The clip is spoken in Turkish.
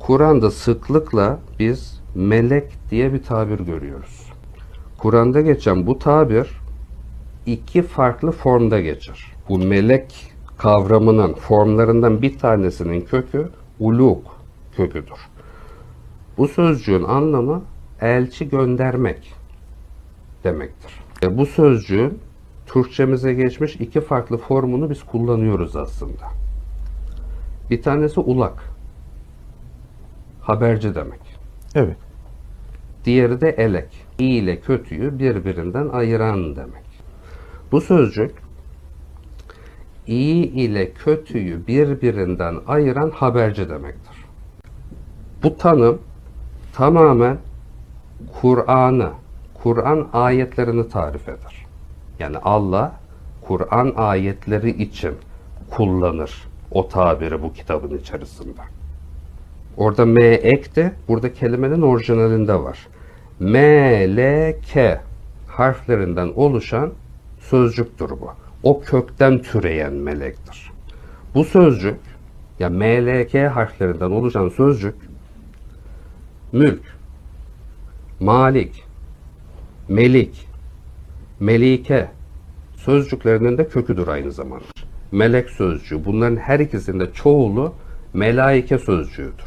Kur'an'da sıklıkla biz melek diye bir tabir görüyoruz. Kur'an'da geçen bu tabir iki farklı formda geçer. Bu melek kavramının formlarından bir tanesinin kökü uluk köküdür. Bu sözcüğün anlamı elçi göndermek demektir. E, bu sözcüğün Türkçemize geçmiş iki farklı formunu biz kullanıyoruz aslında. Bir tanesi ulak. Haberci demek. Evet. Diğeri de elek. İyi ile kötüyü birbirinden ayıran demek. Bu sözcük iyi ile kötüyü birbirinden ayıran haberci demektir. Bu tanım tamamen Kur'an'ı, Kur'an ayetlerini tarif eder. Yani Allah Kur'an ayetleri için kullanır o tabiri bu kitabın içerisinde. Orada M ekti. Burada kelimenin orijinalinde var. M, L, K harflerinden oluşan sözcüktür bu. O kökten türeyen melektir. Bu sözcük, ya M, L, K harflerinden oluşan sözcük, mülk, malik, melik, melike sözcüklerinin de köküdür aynı zamanda. Melek sözcüğü, bunların her ikisinde çoğulu melaike sözcüğüdür.